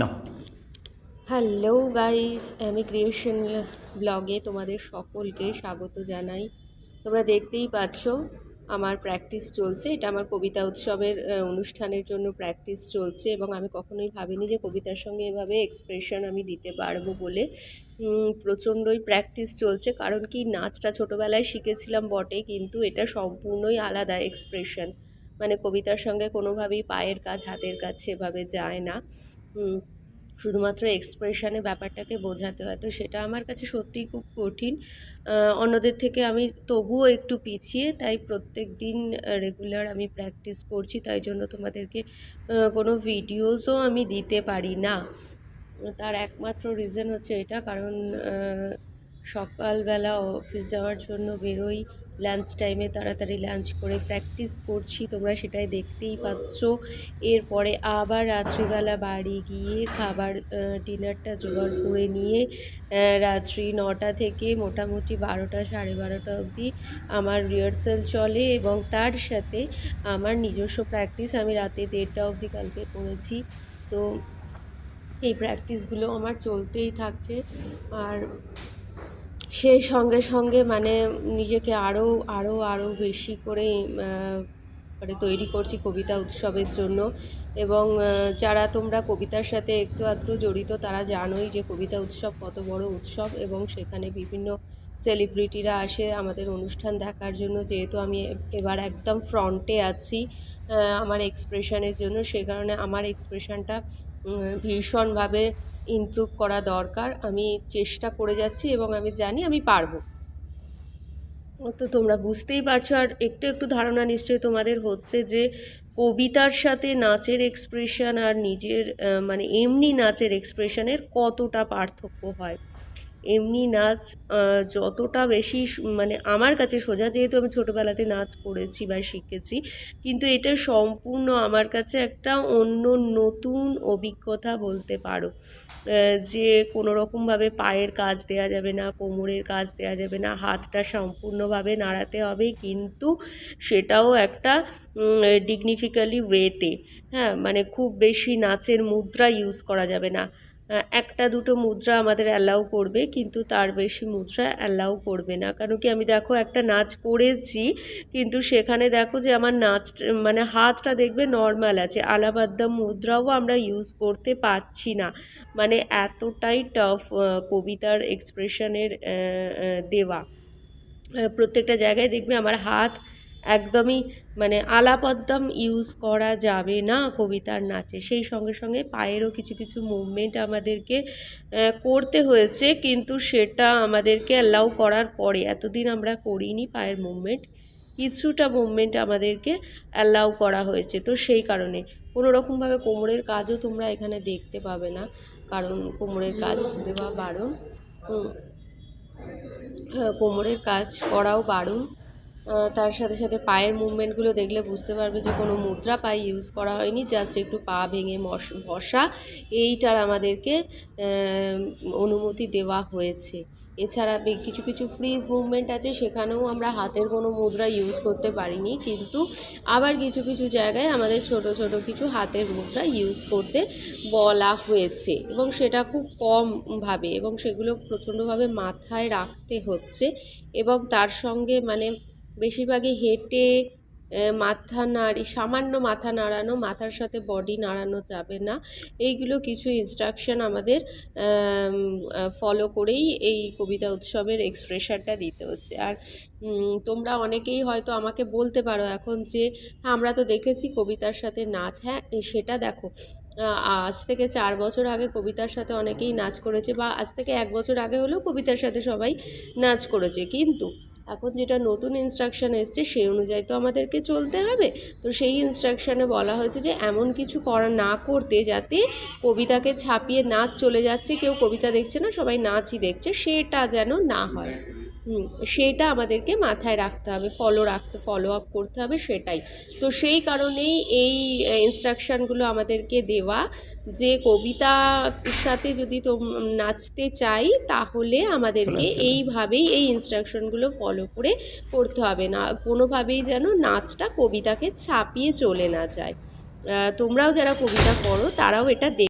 নাও hello guys আমি creation ব্লগে তোমাদের সকলকে স্বাগত জানাই। তোমরা দেখতেই পাচ্ছ, আমার প্র্যাকটিস চলছে। এটা আমার কবিতা উৎসবের অনুষ্ঠানের জন্য প্র্যাকটিস চলছে এবং আমি কখনোই ভাবিনি যে কবিতার সঙ্গে এভাবে এক্সপ্রেশন আমি দিতে পারব বলে। প্রচণ্ডই প্র্যাকটিস চলছে, কারণ কি নাচটা ছোটোবেলায় শিখেছিলাম বটে, কিন্তু এটা সম্পূর্ণই আলাদা এক্সপ্রেশন মানে কবিতার সঙ্গে কোনোভাবেই পায়ের কাজ, হাতের কাজ সেভাবে যায় না। শুধুমাত্র এক্সপ্রেশনে ব্যাপারটাকে বোঝাতে হয়। তো সেটা আমার কাছে সত্যিই খুব কঠিন। অন্যদের থেকে আমি তবুও একটু পিছিয়ে, তাই প্রত্যেক দিন রেগুলার আমি প্র্যাকটিস করছি, তাই জন্য তোমাদেরকে কোনো ভিডিওসও আমি দিতে পারি না। তার একমাত্র রিজন হচ্ছে এটা, কারণ সকালবেলা অফিস যাওয়ার জন্য বেরোই। লাঞ্চ টাইমে তাড়াতাড়ি লাঞ্চ করে প্র্যাকটিস করছি। তোমরা সেটাই দেখতেই পাচ্ছ। এরপরে আবার রাত্রিবেলা বাড়ি গিয়ে খাবার ডিনারটা জোগাড় করে নিয়ে রাত্রি নটা থেকে মোটামুটি বারোটা, সাড়ে বারোটা অবধি আমার রিহার্সাল চলে এবং তার সাথে আমার নিজস্ব প্র্যাকটিস আমি রাতে দেড়টা অবধি কালকে করেছি। তো এই প্র্যাকটিসগুলো আমার চলতেই থাকছে। আর সেই সঙ্গে সঙ্গে মানে নিজেকে আরও আরও আরও বেশি করে মানে তৈরি করছি কবিতা উৎসবের জন্য। এবং যারা তোমরা কবিতার সাথে একটু আধটু জড়িত, তারা জানোই যে কবিতা উৎসব কত বড় উৎসব এবং সেখানে বিভিন্ন সেলিব্রিটিরা আসে আমাদের অনুষ্ঠান দেখার জন্য। যেহেতু আমি এবার একদম ফ্রন্টে আছি আমার এক্সপ্রেশনের জন্য, সে কারণে আমার এক্সপ্রেশনটা ভীষণভাবে ইমপ্রুভ করা দরকার। আমি চেষ্টা করে যাচ্ছি এবং আমি জানি আমি পারব। তো তোমরা বুঝতেই পারছ, আর একটু একটু ধারণা নিশ্চয়ই তোমাদের হচ্ছে যে কবিতার সাথে নাচের এক্সপ্রেশন আর নিজের মানে এমনি নাচের এক্সপ্রেশনের কতটা পার্থক্য হয়। এমনি নাচ যতটা বেশি মানে আমার কাছে সোজা, যেহেতু আমি ছোটোবেলাতে নাচ করেছি বা শিখেছি, কিন্তু এটা সম্পূর্ণ আমার কাছে একটা অন্য নতুন অভিজ্ঞতা বলতে পারো। যে কোনো রকমভাবে পায়ের কাজ দেওয়া যাবে না, কোমরের কাজ দেওয়া যাবে না, হাতটা সম্পূর্ণভাবে নাড়াতে হবে কিন্তু সেটাও একটা ডিগনিফিক্যালি ওয়েতে হ্যাঁ মানে খুব বেশি নাচের মুদ্রা ইউজ করা যাবে না। একটা দুটো মুদ্রা আমাদের অ্যালাউ করবে, কিন্তু তার বেশি মুদ্রা অ্যালাউ করবে না। কারণ কি, আমি দেখো একটা নাচ করেছি, কিন্তু সেখানে দেখো যে আমার নাচ মানে হাতটা দেখবে নর্মাল আছে, আলাবাদ্দা মুদ্রাও আমরা ইউজ করতে পারছি না। মানে এতটাই টাফ কবিতার এক্সপ্রেশনের দেওয়া। প্রত্যেকটা জায়গায় দেখবে আমার হাত একদমই মানে আলাপদ্দম ইউজ করা যাবে না কবিতার নাচে। সেই সঙ্গে সঙ্গে পায়েরও কিছু কিছু মুভমেন্ট আমাদেরকে করতে হয়েছে কিন্তু সেটা আমাদেরকে অ্যালাউ করার পরে এতদিন আমরা করিনি পায়ের মুভমেন্ট কিছুটা মুভমেন্ট আমাদেরকে অ্যালাউ করা হয়েছে। তো সেই কারণে কোনো রকমভাবে কোমরের কাজও তোমরা এখানে দেখতে পাবে না কারণ কোমরের কাজ দেওয়া বারণ। হ্যাঁ, কোমরের কাজ করাও বারণ। তার সাথে সাথে পায়ের মুভমেন্টগুলো দেখলে বুঝতে পারবে যে কোনো মুদ্রা পায়ে ইউজ করা হয়নি জাস্ট একটু পা ভেঙে বসা। এইটার আমাদেরকে অনুমতি দেওয়া হয়েছে। এছাড়া কিছু কিছু ফ্রিজ মুভমেন্ট আছে, সেখানেও আমরা হাতের কোনো মুদ্রা ইউজ করতে পারিনি। কিন্তু আবার কিছু কিছু জায়গায় আমাদের ছোট ছোট কিছু হাতের মুদ্রা ইউজ করতে বলা হয়েছে। এবং সেটা খুব কমভাবে এবং সেগুলো প্রচণ্ডভাবে মাথায় রাখতে হচ্ছে। এবং তার সঙ্গে মানে বেশিরভাগই হেঁটে মাথা নাড়ি, সামান্য মাথা নাড়ানো, মাথার সাথে বডি নাড়ানো যাবে না। এইগুলো কিছু ইনস্ট্রাকশন আমাদের ফলো করেই এই কবিতা উৎসবের এক্সপ্রেশনটা দিতে হচ্ছে। আর তোমরা অনেকেই হয়তো আমাকে বলতে পারো এখন যে হ্যাঁ আমরা তো দেখেছি কবিতার সাথে নাচ। হ্যাঁ সেটা দেখো। আজ থেকে চার বছর আগে কবিতার সাথে অনেকেই নাচ করেছে বা আজ থেকে এক বছর আগে হলেও কবিতার সাথে সবাই নাচ করেছে। কিন্তু এখন যেটা নতুন ইনস্ট্রাকশান এসছে, সেই অনুযায়ী তো আমাদেরকে চলতে হবে। তো সেই ইনস্ট্রাকশানে বলা হয়েছে যে, এমন কিছু করা না করতে যাতে কবিতাকে ছাপিয়ে নাচ চলে যাচ্ছে, কেউ কবিতা দেখছে না, সবাই নাচই দেখছে, সেটা যেন না হয়। সেটা আমাদেরকে মাথায় রাখতে হবে ফলো রাখতে ফলো আপ করতে হবে সেটাই। তো সেই কারণেই এই ইনস্ট্রাকশানগুলো আমাদেরকে দেওয়া যে কবিতার সাথে যদি তোম নাচতে চাই তাহলে আমাদেরকে এইভাবেই এই ইনস্ট্রাকশনগুলো ফলো করে করতে হবে। না কোনোভাবেই যেন নাচটা কবিতাকে ছাপিয়ে চলে না যায়। তোমরাও যারা কবিতা পড়ো তারাও এটা দেখ